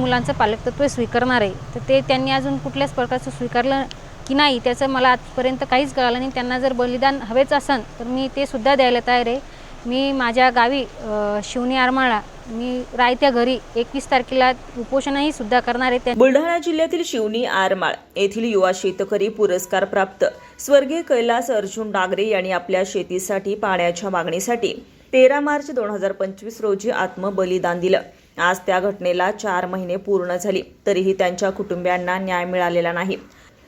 मुलांचं पालकत्व स्वीकारणार आहे. तर ते त्यांनी अजून कुठल्याच प्रकारचं स्वीकारलं की नाही त्याचं मला आजपर्यंत काहीच कळालं नाही. त्यांना जर बलिदान हवेच असन तर मी ते सुद्धा द्यायला तयार आहे. मी माझ्या गावी शिवनी आरमाळा मी रायत्या घरी एकवीस तारखेला उपोषणही सुद्धा करणार आहे. त्या बुलढाणा जिल्ह्यातील शिवनी आरमाळ येथील युवा शेतकरी पुरस्कार प्राप्त. स्वर्गीय कैलास अर्जुन डागरे यांनी आपल्या शेतीसाठी पाण्याच्या मागणीसाठी तेरा मार्च दोन हजार पंचवीस रोजी आत्मबलिदान दिलं. आज त्या घटनेला चार महिने पूर्ण झाली. तरीही त्यांच्या कुटुंबियांना न्याय मिळालेला नाही.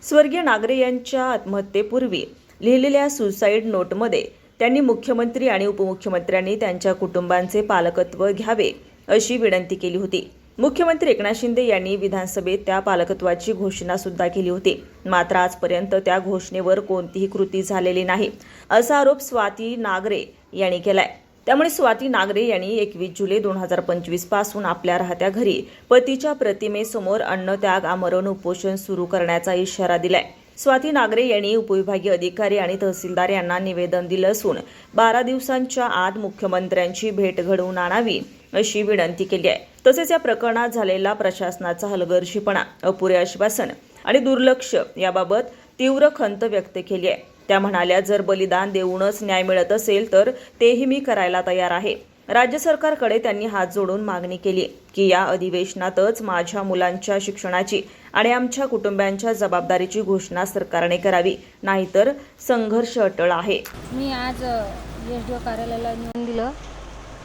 स्वर्गीय नागरे यांच्या आत्महत्येपूर्वी लिहिलेल्या सुसाईड नोटमध्ये त्यांनी मुख्यमंत्री आणि उपमुख्यमंत्र्यांनी त्यांच्या कुटुंबांचे पालकत्व घ्यावे अशी विनंती केली होती. मुख्यमंत्री एकनाथ शिंदे यांनी विधानसभेत त्या पालकत्वाची घोषणा सुद्धा केली होती. मात्र आजपर्यंत त्या घोषणेवर कोणतीही कृती झालेली नाही असा आरोप स्वाती नागरे यांनी केलाय. त्यामुळे स्वाती नागरे यांनी एकवीस जुलै दोन हजार पंचवीसपासून आपल्या राहत्या घरी पतीच्या प्रतिमेसमोर अन्नत्याग आमरण उपोषण सुरू करण्याचा इशारा दिलाय. स्वाती नागरे यांनी उपविभागीय अधिकारी आणि तहसीलदार यांना निवेदन दिलं असून बारा दिवसांच्या आत मुख्यमंत्र्यांची भेट घडवून आणावी अशी विनंती केली आहे. तसेच या प्रकरणात झालेला प्रशासनाचा हलगर्जीपणा अपुरे आश्वासन आणि दुर्लक्ष याबाबत तीव्र खंत व्यक्त केली आहे. त्या म्हणाल्या जर बलिदान देऊनच न्याय मिळत असेल तर तेही मी करायला तयार आहे. राज्य सरकारकडे त्यांनी हात जोडून मागणी केली की या अधिवेशनातच माझ्या मुलांच्या शिक्षणाची आणि आमच्या कुटुंबियांच्या जबाबदारीची घोषणा सरकारने करावी नाहीतर संघर्ष अटळ आहे. मी आज एस डी ओ कार्यालयाला नेऊन दिलं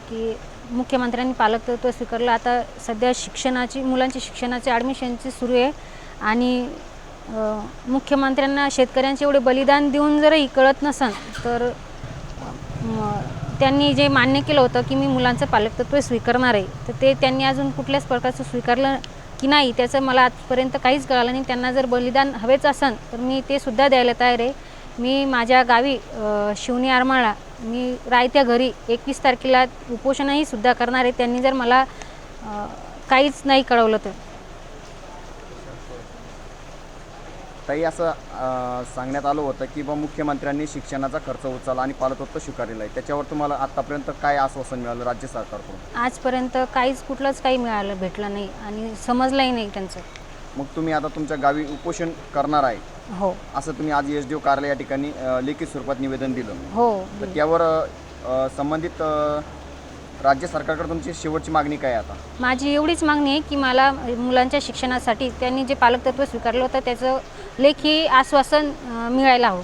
की मुख्यमंत्र्यांनी पालकत्व स्वीकारलं. आता सध्या शिक्षणाची मुलांची शिक्षणाची ॲडमिशनची सुरू आहे आणि मुख्यमंत्र्यांना शेतकऱ्यांचे एवढे बलिदान देऊन जरही कळत नसन तर त्यांनी जे मान्य केलं होतं की मी मुलांचं पालकतत्व स्वीकारणार आहे तर ते त्यांनी अजून कुठल्याच प्रकारचं स्वीकारलं की नाही त्याचं मला आजपर्यंत काहीच कळालं नाही. त्यांना जर बलिदान हवेच असन तर मी ते सुद्धा द्यायला तयार आहे. मी माझ्या गावी शिवनी आरमाळा मी रायत्या घरी एकवीस तारखेला उपोषणही सुद्धा करणार आहे. त्यांनी जर मला काहीच नाही कळवलं तर. ताई असं सांगण्यात आलं होतं की बा मुख्यमंत्र्यांनी शिक्षणाचा खर्च उचलला आणि पालकत्व स्वीकारलेलं आहे. त्याच्यावर तुम्हाला आतापर्यंत काय आश्वासन मिळालं राज्य सरकारकडून? आजपर्यंत काहीच कुठलंच काही मिळालं भेटलं नाही आणि समजलंही नाही त्यांचं. मग तुम्ही आता तुमच्या गावी उपोषण करणार आहे. हो. असं तुम्ही आज एस डी ओ कार्यालय या ठिकाणी अं, लेखी स्वरूपात निवेदन दिलं. हो. तर त्यावर अं, संबंधित अं, राज्य सरकारकडे तुमची शेवटची मागणी काय आहे आता? माझी एवढीच मागणी आहे की मला मुलांच्या शिक्षणासाठी त्यांनी जे पालकतत्व स्वीकारलं होतं त्याचं लेखी आश्वासन मिळायला हवं.